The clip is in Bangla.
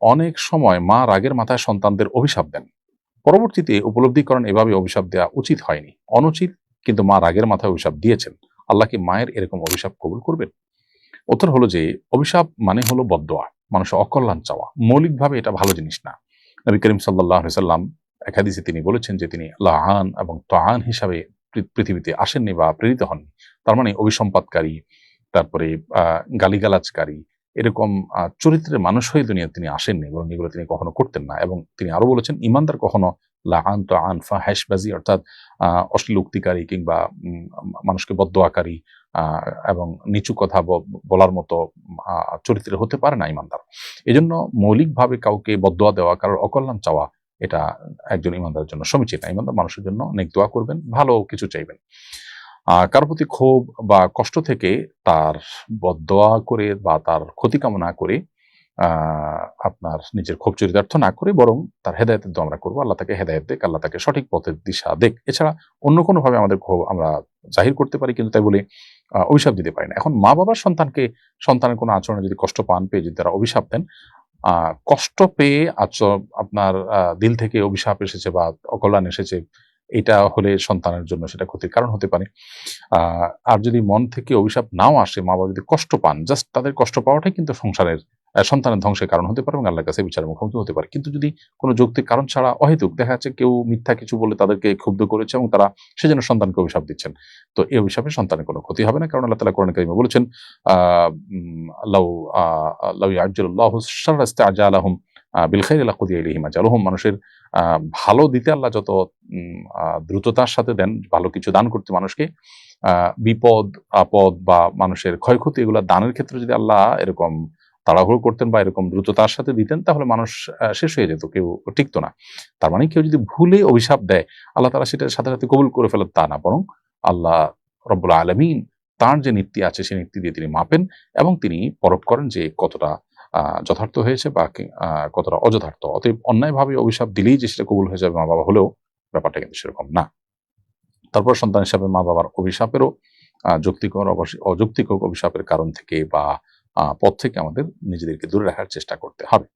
অনেক সময় মা রাগের মাথায় সন্তানদের অভিশাপ দেন। পরবর্তীতে উপলব্ধি করেন এভাবে অভিশাপ দেওয়া উচিত হয়নি। অনুচিত, কিন্তু মা রাগের মাথায় অভিশাপ দিয়েছেন। আল্লাহ কি মায়ের এরকম অভিশাপ কবুল করবেন? উত্তর হলো যে, অভিশাপ মানে হলো বদোয়া মানুষের অকল্যাণ চাওয়া। মৌলিকভাবে এটা ভালো জিনিস না। নবী করিম সাল্লাহ সাল্লাম একাদিসে তিনি বলেছেন যে, তিনি লাহান এবং তাহান হিসাবে পৃথিবীতে আসেননি বা প্রেরিত হননি। তার মানে অভিসম্পাদকারী তারপরে, আহ, গালিগালাজকারী এরকম চরিত্রের মানুষ হয়ে দুনিয়া তিনি আসেননি এবং এগুলো তিনি কখনো করতেন না। এবং তিনি আরও বলেছেন ইমানদার কখনো লাহান তো আনফা হ্যাশবাজি অর্থাৎ অশ্লীল উক্তিকারী কিংবা মানুষকে বদোয়াকারী এবং নিচু কথা বলার মতো আহ, চরিত্রের হতে পারে না ইমানদার। এজন্য মৌলিকভাবে কাউকে বদোয়া দেওয়া কারোর অকল্যাণ চাওয়া এটা একজন ইমানদারের জন্য সমীচীন না। ইমানদার মানুষের জন্য অনেক দোয়া করবেন ভালো কিছু চাইবেন। কারোর প্রতি ক্ষোভ বা কষ্ট থেকে তার বদোয়া করে বা তার ক্ষতি কামনা করে আপনার নিজের ক্ষোভ চরিতার্থ না করে বরং তার হেদায়তের দোয়া আমরা করব। আল্লাহ তাকে হেদায়ত দেখ আল্লাহ তাকে সঠিক পথের দিশা দেখ এছাড়া অন্য কোনোভাবে আমাদের ক্ষোভ আমরা জাহির করতে পারি কিন্তু তাই বলে অভিশাপ দিতে পারি না। এখন মা বাবার সন্তানকে, সন্তানের কোনো আচরণে যদি কষ্ট পান পেয়ে যদি তারা অভিশাপ দেন কষ্ট পেয়ে আচর, আপনার দিল থেকে অভিশাপ এসেছে বা অকল্যাণ এসেছে এটা হলে সন্তানের জন্য সেটা ক্ষতির কারণ হতে পারে। আর যদি মন থেকে অভিশাপ নাও আসে মা বাবা যদি কষ্ট পান জাস্ট তাদের কষ্ট পাওয়াটাই কিন্তু সংসারের সন্তানের ধ্বংসের কারণ হতে পারে এবং আল্লাহর কাছে বিচারের মুখোমুখি হতে পারে। কিন্তু যদি কোনো যৌক্তিক কারণ ছাড়া অহেতুক দেখা যাচ্ছে কেউ মিথ্যা কিছু বলে তাদেরকে ক্ষুব্ধ করেছে এবং তারা সেজন্য সন্তানকে অভিশাপ দিচ্ছেন তো এই অভিশাপে সন্তানের কোনো ক্ষতি হবে না। কারণ আল্লাহ তালা কোরআন কারিমে বলেছেন আহ আল্লাহ আজ্জাল্লাহু শাররা ইস্তাআজালাহুম আহ, বিল খাইরি লাকুদিয়া ইলাইহিম আজালুহুম মানুষের ভালো দিতে আল্লাহ যত দ্রুততার সাথে দেন, ভালো কিছু দান করতে মানুষকে বিপদ, আপদ বা মানুষের ক্ষয়ক্ষতি এগুলা দানের ক্ষেত্রে যদি আল্লাহ এরকম তাড়াহুড়ো করতেন বা এরকম দ্রুততার সাথে দিতেন, তাহলে মানুষ শেষ হয়ে যেত, কেউ টিকতো না। তার মানে কেউ যদি ভুলে অভিশাপ দেয়, আল্লাহ তারা সেটার সাথে সাথে কবুল করে ফেলেন, তা না। বরং আল্লাহ রব্বুল আলমিন তার যে নীতি আছে সেই নীতি দিয়ে তিনি মাপেন এবং তিনি পরখ করেন যে কতটা যথার্থ হয়েছে বা কতটা অযথার্থ। অতএব অন্যায়ভাবে অভিশাপ দিলেই যে সেটা কবুল হয়ে যাবে মা বাবা হলেও ব্যাপারটা কিন্তু সেরকম না। তারপর সন্তান হিসাবে মা বাবার অভিশাপেরও আহ, যৌক্তিক ও অবশ্য- অযৌক্তিক অভিশাপের কারণ থেকে বা পথ থেকে আমাদের নিজেদেরকে দূরে রাখার চেষ্টা করতে হবে।